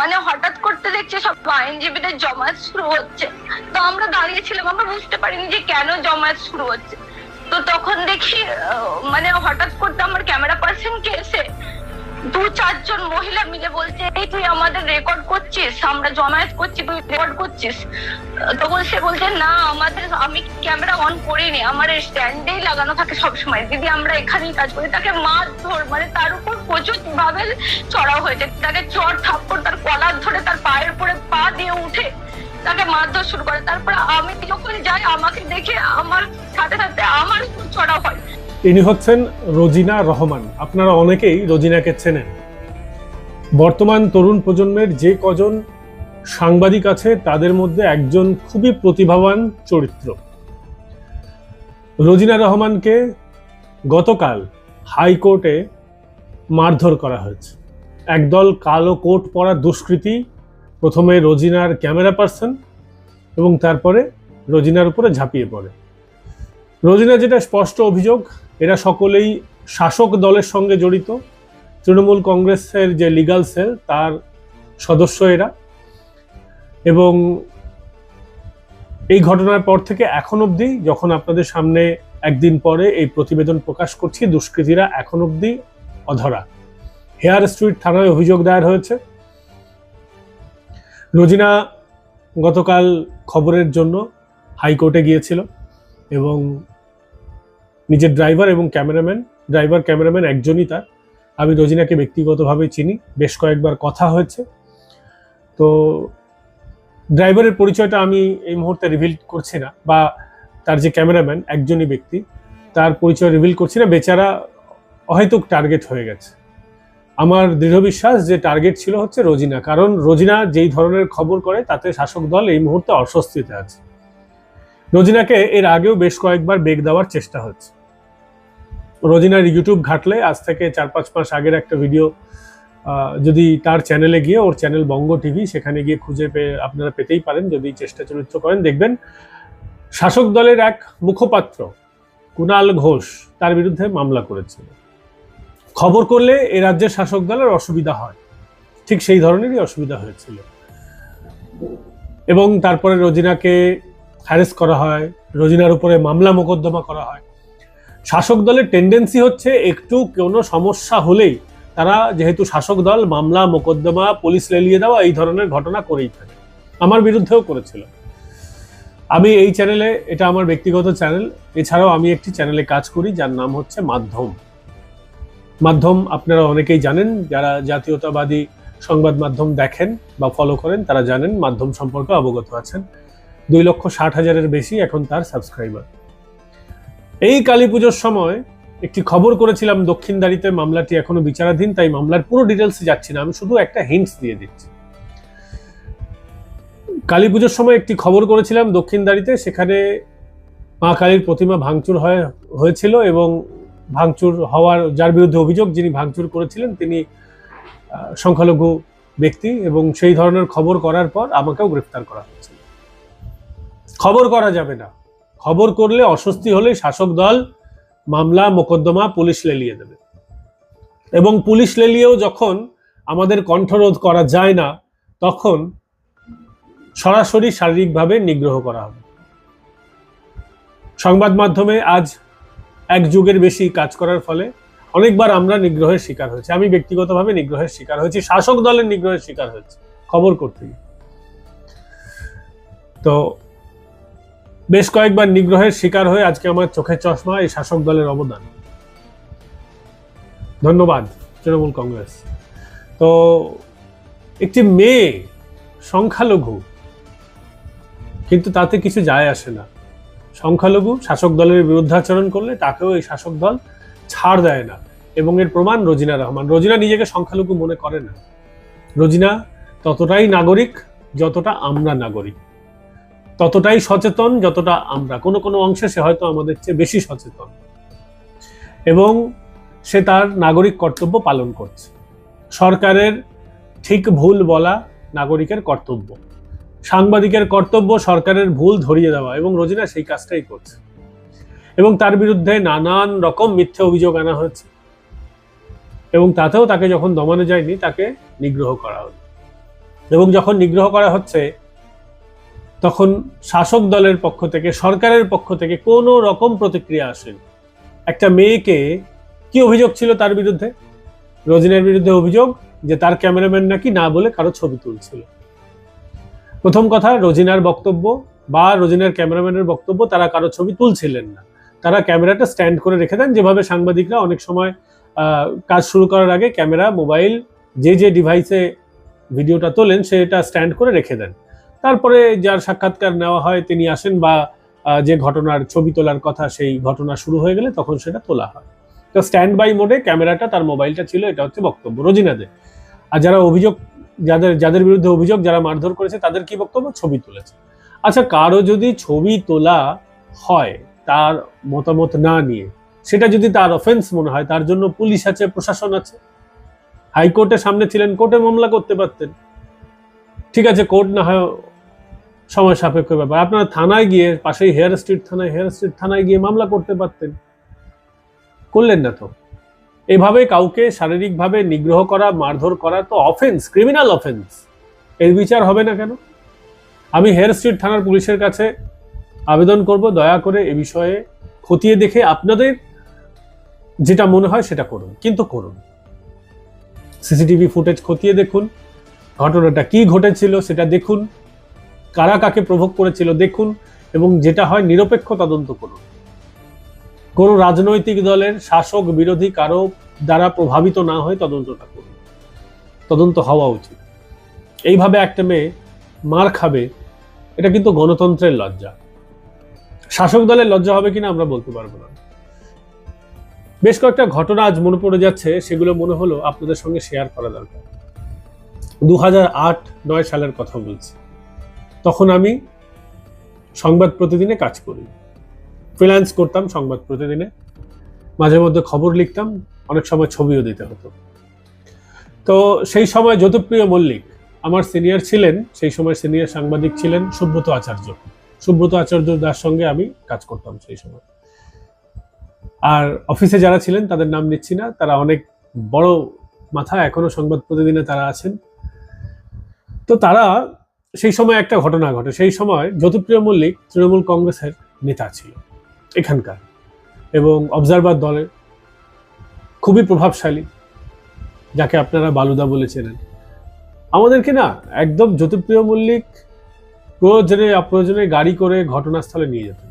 মানে হঠাৎ করতে দেখছে সব আইনজীবীদের জমায়েত শুরু হচ্ছে। তো আমরা দাঁড়িয়েছিলাম, আমরা বুঝতে পারিনি যে কেন জমায়েত শুরু হচ্ছে। তো তখন দেখি মানে হঠাৎ করতে আমার ক্যামেরা পার্সনকে এসে দু চারজন মহিলা মিলে বলছে, এই তুই আমাদের রেকর্ড করছিস, আমরা জমায়েত করছি, তুই রেকর্ড করছিস। তখন সে বলছে, না, আমাদের, আমি ক্যামেরা অন করিনি, আমার স্ট্যান্ডেই লাগানো থাকে সবসময়। দিদি, আমরা এখানেই কাজ করি। তাকে মারধর মানে তার উপর প্রচুর ভাবে চড়াও হয়েছে। তাকে চড় থাপ্পড়, তার কলার ধরে তার পায়ের উপরে পা দিয়ে উঠে তাকে মারধর শুরু করে। তারপরে আমি যখন যাই, আমাকে দেখে আমার সাথে সাথে আমার চড়াও হয়। ইনি হচ্ছেন রোজিনা রহমান। আপনারা অনেকেই রোজিনাকে চেনেন। বর্তমান তরুণ প্রজন্মের যে কজন সাংবাদিক আছে, তাদের মধ্যে একজন খুবই প্রতিভাবান চরিত্র। রোজিনা রহমানকে গতকাল হাইকোর্টে মারধর করা হয়েছে। একদল কালো কোট পরা দুষ্কৃতী, প্রথমে রোজিনার ক্যামেরা পার্সন এবং তারপরে রোজিনার উপরে ঝাঁপিয়ে পড়ে। রোজিনা যেটা স্পষ্ট অভিযোগ এরা সকলেই শাসক দলের সঙ্গে জড়িত। তৃণমূল কংগ্রেসের যে লিগাল সেল তার সদস্য এরা। এবং এই ঘটনার পর থেকে এখন অবধি, যখন আপনাদের সামনে একদিন পরে এই প্রতিবেদন প্রকাশ করছি, দুষ্কৃতীরা এখন অবধি অধরা। হেয়ার স্ট্রিট থানায় অভিযোগ দায়ের হয়েছে। রোজিনা গতকাল খবরের জন্য হাইকোর্টে গিয়েছিল এবং নিজের ড্রাইভার এবং ক্যামেরাম্যান ড্রাইভার ক্যামেরাম্যান একজনই তার। আমি রোজিনাকে ব্যক্তিগতভাবে চিনি, বেশ কয়েকবার কথা হয়েছে। তো ড্রাইভারের পরিচয়টা আমি এই মুহূর্তে রিভিল করছি না, বা তার যে ক্যামেরাম্যান একজনই ব্যক্তি, তার পরিচয় রিভিল করছি না। বেচারা অহেতুক টার্গেট হয়ে গেছে। আমার দৃঢ় বিশ্বাস যে টার্গেট ছিল হচ্ছে রোজিনা, কারণ রোজিনা যেই ধরনের খবর করে, তাতে শাসক দল এই মুহূর্তে অস্বস্তিতে আছে। রোজিনাকে এর আগেও বেশ কয়েকবার বেগ দেওয়ার চেষ্টা হচ্ছে। রোজিনার ইউটিউব ঘাটলে আজ থেকে চার পাঁচ মাস আগের একটা ভিডিও যদি তার চ্যানেলে গিয়ে, ওর চ্যানেল বঙ্গ টিভি সেখানে গিয়ে খুঁজে পেয়ে আপনারা পেতেই পারেন, যদি চেষ্টা চরিত্র করেন। দেখবেন, শাসক দলের এক মুখপাত্র, কুণাল ঘোষ, তার বিরুদ্ধে মামলা করেছিল খবর করলে এ রাজ্যের শাসক দলের অসুবিধা হয়। ঠিক সেই ধরনেরই অসুবিধা হয়েছিল। এবং তারপরে রোজিনাকে হ্যারেস করা হয়, রোজিনার উপরে মামলা মোকদ্দমা করা হয়। শাসক দলের টেন্ডেন্সি হচ্ছে একটু কোনো সমস্যা হলেই তারা যেহেতু শাসক দল, মামলা, মোকদ্দমা, পুলিশ লেলিয়ে দেওয়া এই ধরনের ঘটনা করেই থাকে। আমার বিরুদ্ধেও করেছিল। আমি এই চ্যানেলে এটা আমার ব্যক্তিগত চ্যানেল এছাড়াও আমি একটি চ্যানেলে কাজ করি, যার নাম হচ্ছে মাধ্যম। মাধ্যম আপনারা অনেকেই জানেন, যারা জাতীয়তাবাদী সংবাদ মাধ্যম দেখেন বা ফলো করেন, তারা জানেন মাধ্যম সম্পর্কে অবগত আছেন। দুই লক্ষ ষাট হাজারের বেশি এখন তার সাবস্ক্রাইবার এই কালী পুজোর সময় একটি খবর করেছিলাম দক্ষিণদারিতে মামলাটি এখনও বিচারাধীন, তাই মামলার পুরো ডিটেলস যাচ্ছি না। আমি শুধু একটা হিন্টস দিয়ে দিচ্ছি। কালী পুজোর সময় একটি খবর করেছিলাম দক্ষিণদারিতে সেখানে মা কালীর প্রতিমা ভাঙচুর হয়, হয়েছিল এবং ভাঙচুর হওয়ার, যার বিরুদ্ধে অভিযোগ যিনি ভাঙচুর করেছিলেন, তিনি সংখ্যালঘু ব্যক্তি এবং সেই ধরনের খবর করার পর আমাকেও গ্রেফতার করা হয়েছিল। খবর করা যাবে না। খবর করলে অস্বস্তি হলে শাসক দল মামলা, মোকদ্দমা পুলিশ লেলিয়ে দেবে। এবং পুলিশ লেলিয়েও যখন আমাদের কণ্ঠরোধ করা যায় না, তখন সরাসরি শারীরিকভাবে নিগ্রহ করা হবে। সংবাদ মাধ্যমে আজ এক যুগের বেশি কাজ করার ফলে অনেকবার আমরা নিগ্রহের শিকার হয়েছি। আমি ব্যক্তিগতভাবে নিগ্রহের শিকার হয়েছি, শাসক দলের নিগ্রহের শিকার হয়েছে, খবর করতে তো বেশ কয়েকবার নিগ্রহের শিকার হয়ে আজকে আমার চোখের চশমা এই শাসক দলের অবদান। ধন্যবাদ, তৃণমূল কংগ্রেস। তো একটি মেয়ে সংখ্যালঘু, কিন্তু তাতে কিছু যায় আসে না। সংখ্যালঘু শাসক দলের বিরুদ্ধাচরণ করলে তাকেও এই শাসক দল ছাড় দেয় না এবং এর প্রমাণ রোজিনা রহমান। রোজিনা নিজেকে সংখ্যালঘু মনে করে না। রোজিনা ততটাই নাগরিক যতটা আমরা নাগরিক। ততটাই সচেতন যতটা আমরা। কোনো কোনো অংশে সে হয়তো আমাদের চেয়ে বেশি সচেতন। এবং সে তার নাগরিক কর্তব্য পালন করছে। সরকারের ঠিক ভুল বলা নাগরিকের কর্তব্য। সাংবাদিকের কর্তব্য সরকারের ভুল ধরিয়ে দেওয়া এবং রোজিনা সেই কাজটাই করছে। এবং তার বিরুদ্ধে নানান রকম মিথ্যে অভিযোগ আনা হয়েছে। এবং তাতেও তাকে যখন দমানো যায়নি, তাকে নিগ্রহ করা হলো। এবং যখন নিগ্রহ করা হচ্ছে তখন শাসক দলের পক্ষ থেকে, সরকারের পক্ষ থেকে কোনো রকম প্রতিক্রিয়া আসেনি। একটা মেয়েকে কি অভিযোগ ছিল তার বিরুদ্ধে? রোজিনার বিরুদ্ধে অভিযোগ যে তার ক্যামেরাম্যান নাকি না বলে কারও ছবি তুলছিল। প্রথম কথা, রোজিনার বক্তব্য বা রোজিনার ক্যামেরাম্যানের বক্তব্য, তারা কারও ছবি তুলছিলেন না। তারা ক্যামেরাটা স্ট্যান্ড করে রেখে দেন। যেভাবে সাংবাদিকরা অনেক সময় কাজ শুরু করার আগে ক্যামেরা, মোবাইল, যে যে ডিভাইসে ভিডিওটা তোলেন, সেটা স্ট্যান্ড করে রেখে দেন। তারপরে যার সাক্ষাৎকার নেওয়া হয় তিনি আসেন বা যে ঘটনার ছবি তোলার কথা সেই ঘটনা শুরু হয়ে গেলে তখন সেটা তোলা হয়। তো স্ট্যান্ড বাই মোডে ক্যামেরাটা তার মোবাইলটা ছিল, এটা হচ্ছে বক্তব্য। রোজিনাদের। আর যারা অভিযোগ, যাদের যাদের বিরুদ্ধে অভিযোগ যারা মারধর করেছে তাদের কি বক্তব্য? ছবি তুলেছে। আচ্ছা কারও যদি ছবি তোলা হয় তার মতামত না নিয়ে, সেটা যদি তার অফেন্স মনে হয়, তার জন্য পুলিশ আছে, প্রশাসন আছে? হাইকোর্টের সামনে ছিলেন, কোর্টে মামলা করতে পারতেন। ঠিক আছে, কোর্ট না হয় সময় সাপেক্ষ ব্যাপার। আপনারা থানায় গিয়ে পাশেই হেয়ার স্ট্রিট থানায়, হেয়ার স্ট্রিট থানায় গিয়ে মামলা করতে পারতেন। করলেন না তো। এভাবে কাউকে শারীরিকভাবে নিগ্রহ করা, মারধর করা তো অফেন্স ক্রিমিনাল অফেন্স এর বিচার হবে না কেন? আমি হেয়ার স্ট্রিট থানার পুলিশের কাছে আবেদন করব, দয়া করে এ বিষয়ে খতিয়ে দেখে আপনাদের যেটা মনে হয় সেটা করুন, কিন্তু করুন। সিসিটিভি ফুটেজ খতিয়ে দেখুন, ঘটনাটা কি ঘটেছিল সেটা দেখুন। কারা কাকে প্রভোগ করেছিল দেখুন এবং যেটা হয় নিরপেক্ষ তদন্ত করুন। কোনো রাজনৈতিক দলের শাসক বিরোধী কারও দ্বারা প্রভাবিত না হয়ে তদন্তটা করুন। তদন্ত হওয়া উচিত। এইভাবে একটা মেয়ে মার খাবে, এটা কিন্তু গণতন্ত্রের লজ্জা। শাসক দলের লজ্জা হবে কিনা আমরা বলতে পারব না। বেশ কয়েকটা ঘটনা আজ মনে পড়ে যাচ্ছে, সেগুলো মনে হলো আপনাদের সঙ্গে শেয়ার করা দরকার। দু হাজার সালের কথা বলছি। তখন আমি সংবাদ প্রতিদিনে কাজ করি। ফ্রিল্যান্স করতাম সংবাদ প্রতিদিনে। মাঝে মধ্যে খবর লিখতাম, অনেক সময় ছবিও দিতে হতো। তো সেই সময় জ্যোতিপ্রিয় মল্লিক আমার সিনিয়র ছিলেন, সেই সময় সিনিয়র সাংবাদিক ছিলেন সুব্রত আচার্য। সুব্রত আচার্য দার সঙ্গে আমি কাজ করতাম সেই সময়। আর অফিসে যারা ছিলেন তাদের নাম নিচ্ছি না, তারা অনেক বড় মাথা, এখনও সংবাদ প্রতিদিনে তারা আছেন। তো তারা সেই সময় একটা ঘটনা ঘটে। সেই সময় জ্যোতিপ্রিয় মল্লিক তৃণমূল কংগ্রেসের নেতা ছিল এখানকার এবং অবজারভার দলের খুবই প্রভাবশালী, যাকে আপনারা বালুদা বলে চেনেন। আমাদেরকে না একদম জ্যোতিপ্রিয় মল্লিক প্রয়োজনে অপ্রয়োজনে গাড়ি করে ঘটনাস্থলে নিয়ে যেতেন।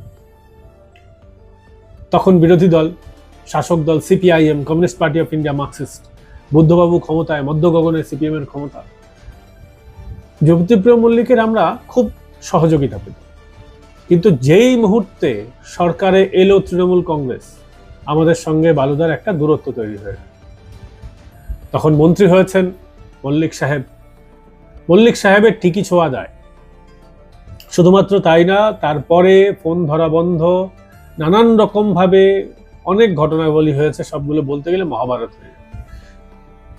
তখন বিরোধী দল, শাসক দল CPIM Communist Party of India Marxist বুদ্ধবাবু ক্ষমতায় মধ্য গগনে সিপিএম এর ক্ষমতা জ্যোতিপ্রিয় মল্লিকের আমরা খুব সহযোগিতা পেতাম কিন্তু যেই মুহূর্তে সরকারে এলো তৃণমূল কংগ্রেস, আমাদের সঙ্গে বালুদার একটা দূরত্ব তৈরি হয়ে তখন মন্ত্রী হয়েছেন মল্লিক সাহেব। মল্লিক সাহেবের ঠিকই ছোঁয়া দেয়। শুধুমাত্র তাই না, তারপরে ফোন ধরা বন্ধ, নানান রকম ভাবে অনেক ঘটনাবলী হয়েছে, সবগুলো বলতে গেলে মহাভারত হয়ে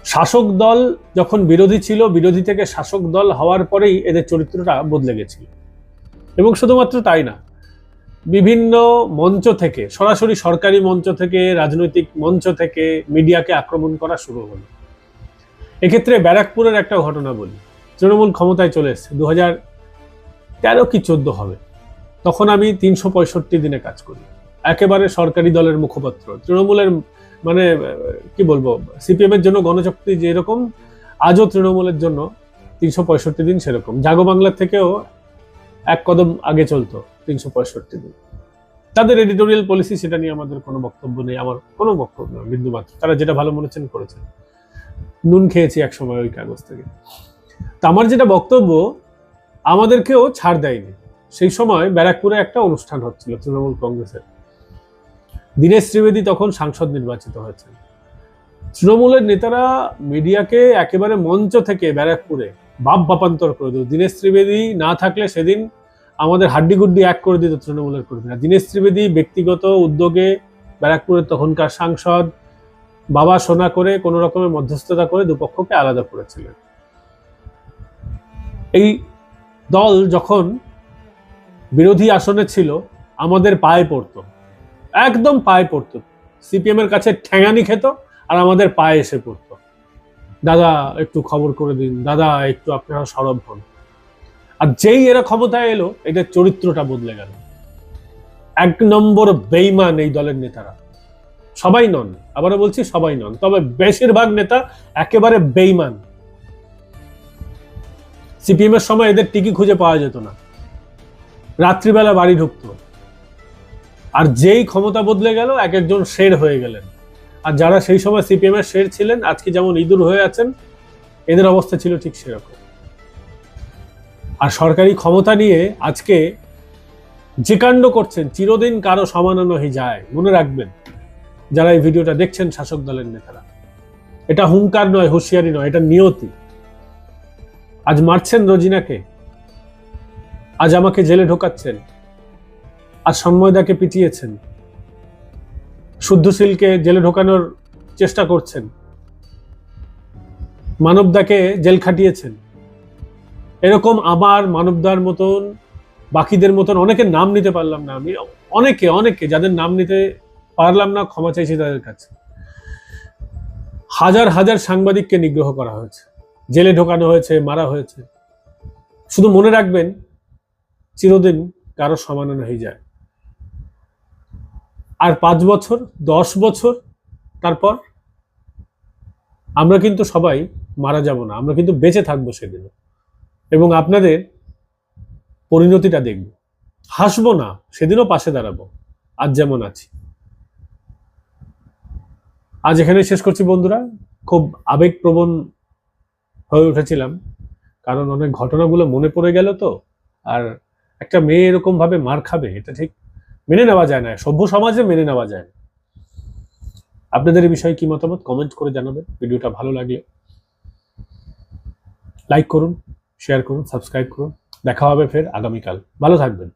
শাসক দল যখন বিরোধী ছিল, বিরোধী থেকে শাসক দল হওয়ার পরেই এদের চরিত্রটা বদলে গেছিল। এবং শুধুমাত্র তাই না, বিভিন্ন মঞ্চ থেকে, সরাসরি সরকারি মঞ্চ থেকে, রাজনৈতিক মঞ্চ থেকে মিডিয়াকে আক্রমণ করা শুরু হলো। এক্ষেত্রে ব্যারাকপুরের একটা ঘটনা বলি। তৃণমূল ক্ষমতায় চলে এসছে দু হাজার তেরো কি চোদ্দ হবে? তখন আমি তিনশো পঁয়ষট্টি দিনে কাজ করি। একেবারে সরকারি দলের মুখপাত্র, তৃণমূলের মানে কি বলব সিপিএম এর জন্য গণশক্তি যেরকম, আজও তৃণমূলের জন্য তিনশো পঁয়ষট্টি দিন সেরকম। জাগো বাংলার থেকেও এক কদম আগে চলতো তিনশো পঁয়ষট্টি দিন। তাদের এডিটোরিয়াল পলিসি সেটা নিয়ে আমাদের কোনো বক্তব্য নেই, আমার কোনো বক্তব্য নেই বিন্দু মাত্র। তারা যেটা ভালো মনেছেন করেছেন। নুন খেয়েছি এক সময় ওই কাগজ থেকে। তা আমার যেটা বক্তব্য, আমাদেরকেও ছাড় দেয়নি। সেই সময় ব্যারাকপুরে একটা অনুষ্ঠান হচ্ছিল তৃণমূল কংগ্রেসের। দীনেশ ত্রিবেদী তখন সাংসদ নির্বাচিত হয়েছেন। তৃণমূলের নেতারা মিডিয়াকে একেবারে মঞ্চ থেকে ব্যারাকপুরে বাপ বাপান্তর করে দিত দীনেশ ত্রিবেদী না থাকলে সেদিন আমাদের হাড্ডি গুড্ডি এক করে দিত তৃণমূলের কর্মীরা। দীনেশ ত্রিবেদী ব্যক্তিগত উদ্যোগে ব্যারাকপুরের তখনকার সাংসদ, বাবা সোনা করে, কোনো রকমের মধ্যস্থতা করে দুপক্ষকে আলাদা করেছিলেন। এই দল যখন বিরোধী আসনে ছিল, আমাদের পায়ে পড়তো। একদম পায়ে পড়তো। সিপিএম এর কাছে ঠ্যাঙানি খেত আর আমাদের পায়ে এসে পড়তো। দাদা, একটু খবর করে দিন। দাদা, একটু আপনারা সরব হন। আর যেই এরা ক্ষমতায় এলো, এদের চরিত্রটা বদলে গেল। এক নম্বর বেইমান এই দলের নেতারা। সবাই নন, আবারও বলছি সবাই নন, তবে বেশিরভাগ নেতা একেবারে বেইমান। সিপিএম এর সময় এদের টিকি খুঁজে পাওয়া যেত না। রাত্রিবেলা বাড়ি ঢুকতো। আর যেই ক্ষমতা বদলে গেল, এক একজন শের হয়ে গেলেন। আর যারা সেই সময় সিপিএম এর শের ছিলেন, আজকে যেমন ইঁদুর হয়ে আছেন, এদের অবস্থা ছিল ঠিক সেরকম। আর সরকারি ক্ষমতা নিয়ে আজকে যে কাণ্ড করছেন, চিরদিন কারও সমানানো হয়ে যায়, মনে রাখবেন। যারা এই ভিডিওটা দেখছেন, শাসক দলের নেতারা। এটা হুঙ্কার নয়, হুঁশিয়ারি নয়, এটা নিয়তি। আজ মারছেন রোজিনাকে। আজ আমাকে জেলে ঢোকাচ্ছেন। আর সন্ময়দাকে পিটিয়েছেন। শুদ্ধশীলকে জেলে ঢোকানোর চেষ্টা করছেন। মানবদাকে জেল খাটিয়েছেন। এরকম আমার মানবদার মতন, বাকিদের মতন অনেকের নাম নিতে পারলাম না আমি। অনেকে অনেকে যাদের নাম নিতে পারলাম না, ক্ষমা চাইছি তাদের কাছে। হাজার হাজার সাংবাদিককে নিগ্রহ করা হয়েছে। জেলে ঢোকানো হয়েছে, মারা হয়েছে। শুধু মনে রাখবেন, চিরদিন কারও সমানান হয়ে যায়। আর পাঁচ বছর, দশ বছর, তারপর আমরা কিন্তু সবাই মারা যাব না, আমরা কিন্তু বেঁচে থাকব সেদিনও। এবং আপনাদের পরিণতিটা দেখব। হাসবো না, সেদিনও পাশে দাঁড়াবো, আজ যেমন আছি। আজ এখানে শেষ করছি বন্ধুরা, খুব আবেগপ্রবণ হয়ে উঠেছিলাম, কারণ অনেক ঘটনাগুলো মনে পড়ে গেল তো, আর একটা মেয়ে এরকম ভাবে মার খাবে, এটা ঠিক মেনে নেওয়া যায় না। সভ্য সমাজে মেনে নেওয়া যায় না। আপনাদের এই বিষয়ে কি মতামত? কমেন্ট করে জানাবেন। ভিডিওটা ভালো লাগলে লাইক করুন শেয়ার করুন সাবস্ক্রাইব করুন। দেখা হবে ফের আগামীকাল। ভালো থাকবেন।